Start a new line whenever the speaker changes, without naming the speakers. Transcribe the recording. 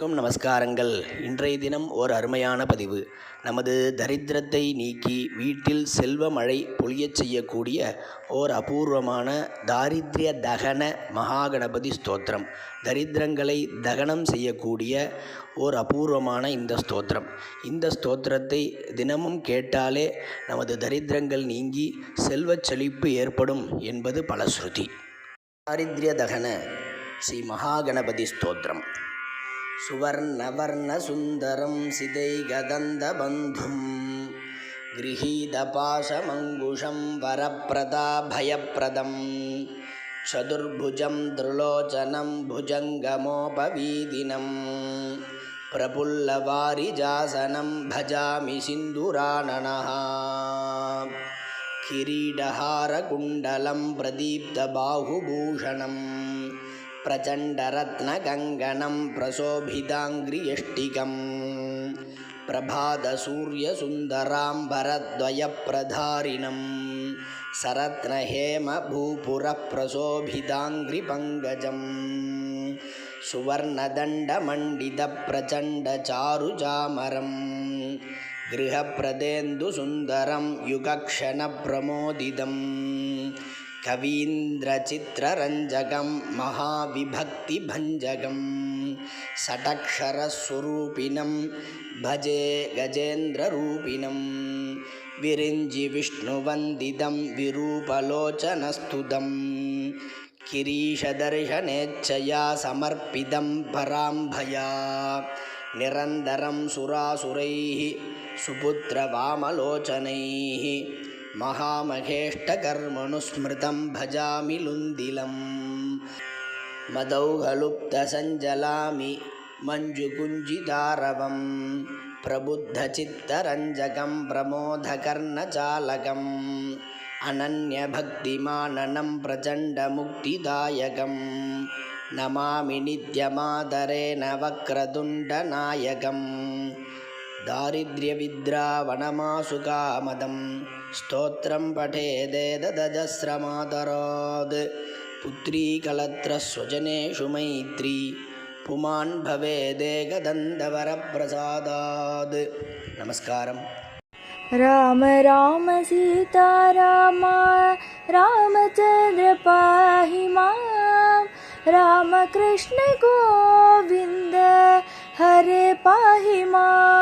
க்கும் நமஸ்காரங்கள். இன்றைய தினம் ஓர் அருமையான பதிவு. நமது தரித்திரத்தை நீக்கி வீட்டில் செல்வ மழை பொழியச் செய்யக்கூடிய ஓர் அபூர்வமான தாரித்ய தகன மகாகணபதி ஸ்தோத்திரம். தரித்திரங்களை தகனம் செய்யக்கூடிய ஓர் அபூர்வமான இந்த ஸ்தோத்திரம். இந்த ஸ்தோத்திரத்தை தினமும் கேட்டாலே நமது தரித்திரங்கள் நீங்கி செல்வச் செழிப்பு ஏற்படும் என்பது பலஸ்ருதி தாரித்ய தகன ஸ்ரீ மகாகணபதி ஸ்தோத்திரம். सुवर्णवर्णसुन्दरं सिदैगदन्तबन्धुं गृहीतपाशमङ्कुशं वरप्रदाभयप्रदं चतुर्भुजं त्रिलोचनं भुजङ्गमोपवीदिनं प्रफुल्लवारिजासनं भजामि सिन्दुराननः किरीटहारकुण्डलं प्रदीप्तबाहुभूषणम् प्रचण्डरत्नकङ्कणं प्रशोभिताङ्घ्रियष्टिकं प्रभातसूर्यसुन्दराम्बरद्वयप्रधारिणं सरत्नहेमभूपुरप्रशोभिताङ्घ्रिपङ्कजं सुवर्णदण्डमण्डितप्रचण्डचारुचामरं गृहप्रदेन्दुसुन्दरं युगक्षणप्रमोदितम् कवीन्द्रचित्ररञ्जकं महाविभक्तिभञ्जकं षटक्षरस्वरूपिणं भजे गजेन्द्ररूपिणं विरिञ्जिविष्णुवन्दितं विरूपलोचनस्तुतं किरीशदर्शनेच्छया समर्पितं पराम्भया निरन्तरं सुरासुरैः सुपुत्रवामलोचनैः महामहेष्टकर्मणुस्मृतं भजामि लुन्दिलं मदौघलुप्तसञ्जलामि मञ्जुकुञ्जितारवं प्रबुद्धचित्तरञ्जकं प्रमोदकर्णचालकम्। अनन्यभक्तिमाननं प्रचण्डमुक्तिदायकं नमामि नित्यमादरेण वक्रतुण्डनायकम्। दारिद्र्यविद्रावणमासुकामदं स्तोत्रं पठेदेददजस्रमादराद् पुत्री कलत्रस्वजनेषु मैत्री पुमान् भवेदेकदन्तवरप्रसादात् नमस्कारम्।
राम राम सीता राम रामचन्द्र पाहि मां रामकृष्ण गोविन्द हरे पाहि माम्